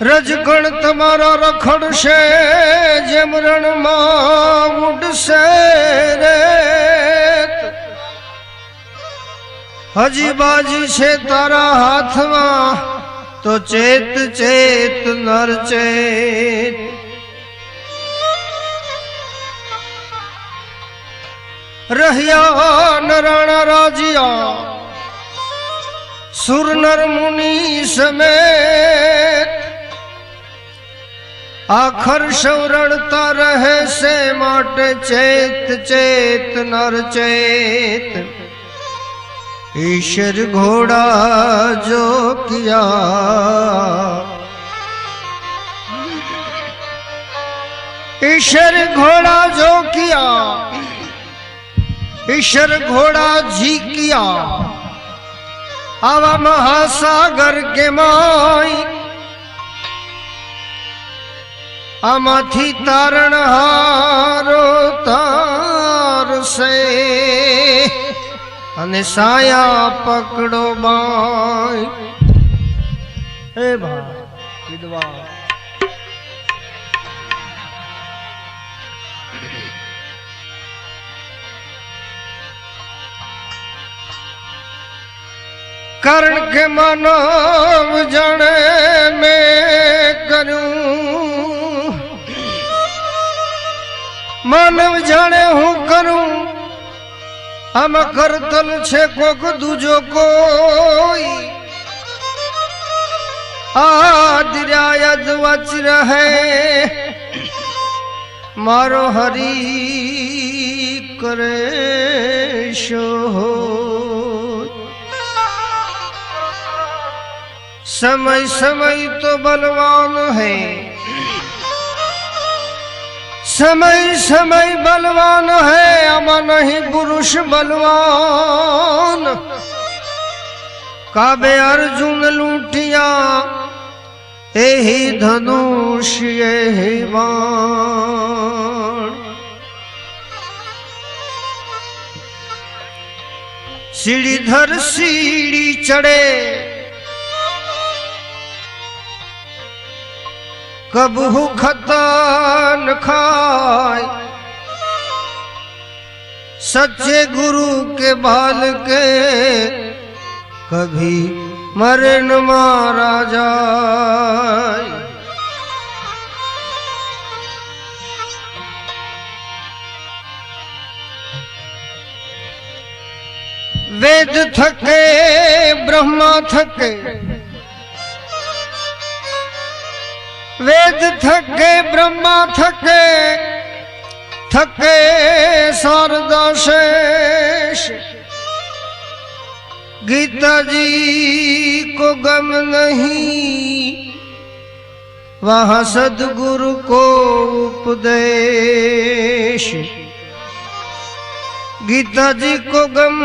રજગણ તમારા રખડશે જેમ રણમાં ઉડશે રે. હજી બાજી છે તારા હાથમાં, તો ચેત ચેત, નર ચેત. રહ્યા નરાણા રાજિયા સુર નર મુનિ સમેત. આખર સૌરણતા રહે છે માટે ચેત ચેત નર ચેત ईश्वर घोड़ा जो किया ईश्वर घोड़ा जो किया ईश्वर घोड़ा जी किया आवा महासागर के माई આમાંથી તારણહારો તારશે અને સાયા પકડો બાય હે ભાઈ વિદ્વા કારણ કે માનવ જણે મેં કર્યું. માનવ જાણે હું કરું? આમાં કરતલ છે કોક દુજો કોઈ. આદરાયદ વચ રહે. મારો હરી કરે શો સમય સમય તો બલવાન હૈ. समय समय बलवान है अमा नहीं पुरुष बलवान। काबे अर्जुन लूटिया, एही धनुष, एही बाण। सीढ़ीधर सीढ़ी चढ़े कबहू खतन खाय सच्चे गुरु के बाल के कभी मरे न मारा जाय वेद थके, ब्रह्मा थके वेद थके, ब्रह्मा थके थके शारदा शेष गीता जी को गम नहीं, वहाँ सदगुरु को उपदेश। गीता जी को गम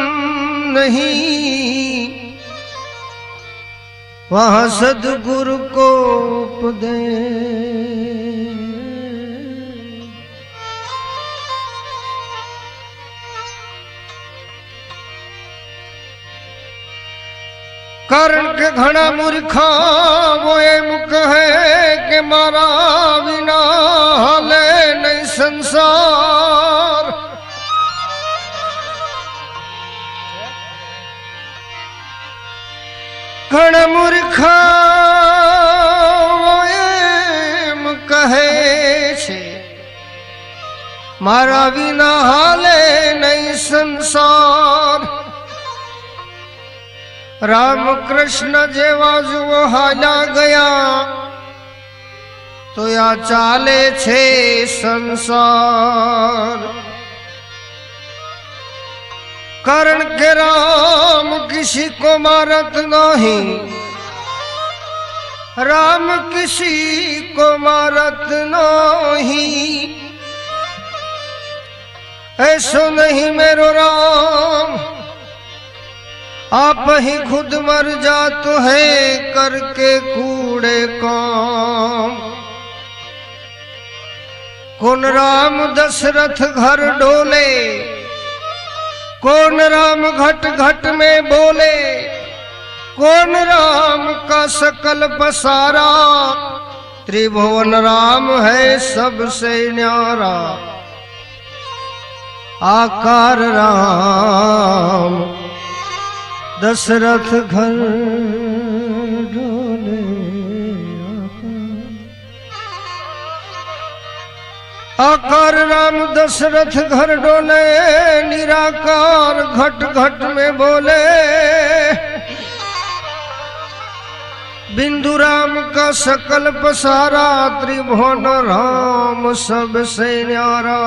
नहीं वहाँ सदगुरु को उपदे कारण के घना मूर्खा वो एम कहे के मारा बिना हाले नहीं संसार। ઘણા મૂર્ખા એમ કહે છે, મારા વિના હાલે નહીં સંસાર. રામકૃષ્ણ જેવા જુઓ હાલા ગયા, તો આ ચાલે છે સંસાર. कारण के राम किसी को मारत नहीं। राम किसी को मारत नहीं। ऐसो नहीं मेरो राम, आप ही खुद मर जात है करके कूड़े काम। कौन राम दशरथ घर डोले कौन राम घट घट में बोले? कौन राम का सकल पसारा? त्रिभुवन राम है सबसे न्यारा। आकार राम, दशरथ घर। आकार राम दशरथ घर डोले, निराकार घट घट में बोले। बिंदु राम का सकल पसारा, त्रिभुवन राम सबसे न्यारा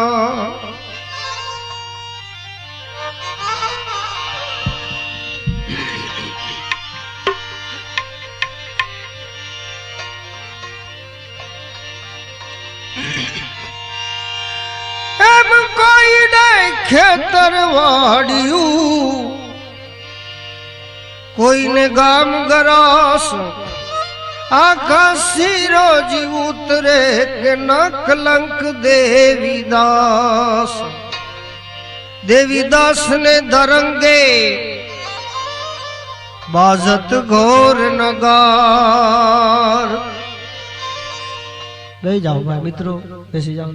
ખેતર વાડ્યું. કોઈને ગામ ગરાસ, આખા શિરોજી ઉતરે કે નકલંક કલંક દેવીદાસ. દેવીદાસ ને ધરંગે બાજત ઘોર નગાર. બેસી જાઓ ભાઈ, મિત્રો, બેસી જાઓ.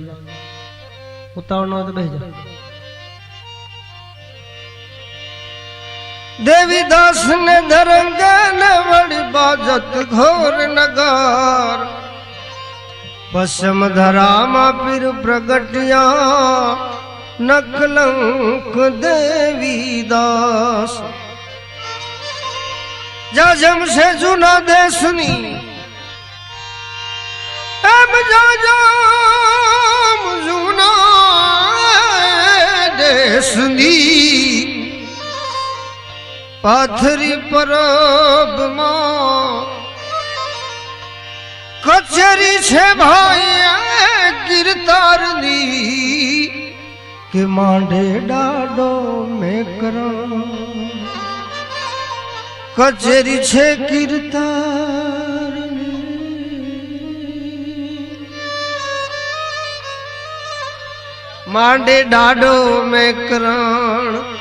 ઉતાવળ ન તો જાઓ. દેવીદાસ ને દરંગા ને વળી બાજત ઘોર નગર. પશ્ચિમ ધરામાં પીર પ્રગટ્યા નકલંક દેવીદાસ. જજમ છે જૂના દેશની. એમ જજમ જૂના દેશની. પાથરી પરબમાં કચેરી છે ભાઈ કીર્તારની કે માંડે ડાડો મેં કરા કચેરી છે કીર્તારની. માંડે ડાડો મેં કરણ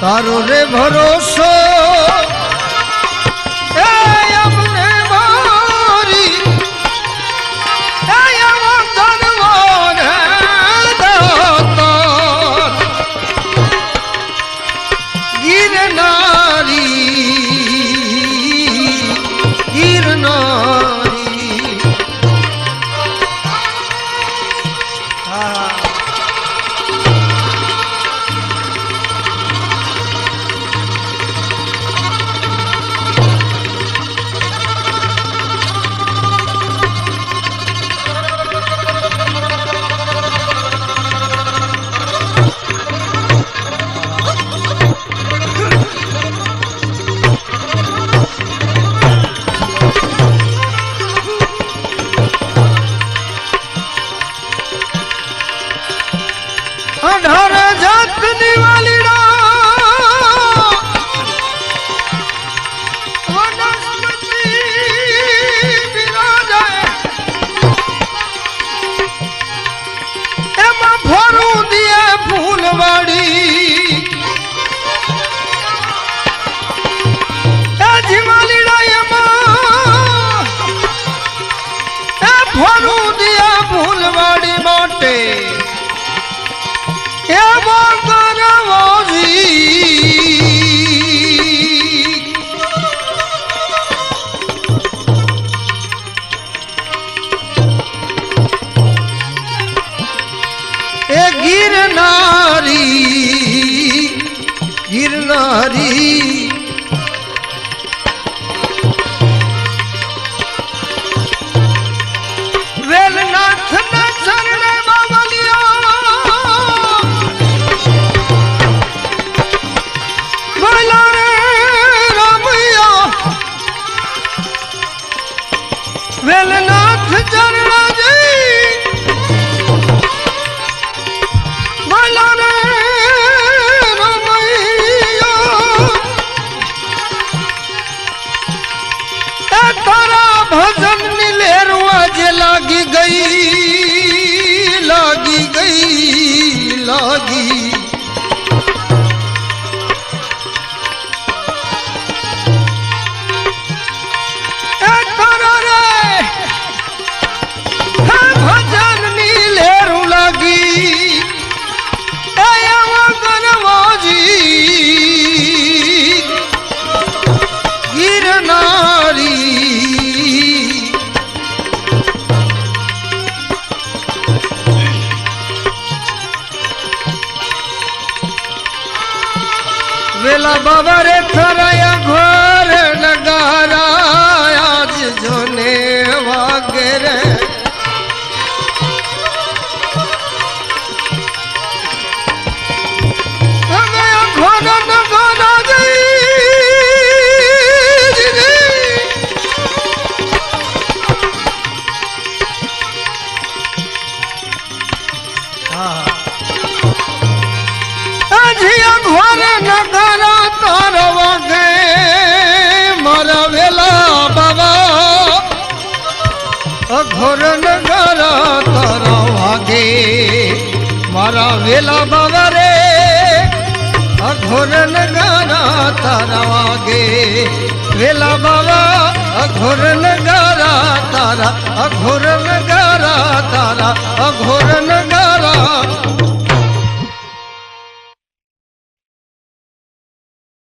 কারোরে ভরসা ગિરનારી ગિરનારી. লাগি বাবারে तारा वेला बाबा रे। अघोरन गारा तारा आगे। वेला बाबा, अघोरन गारा तारा, अघोरन गारा तारा, अघोरन गारा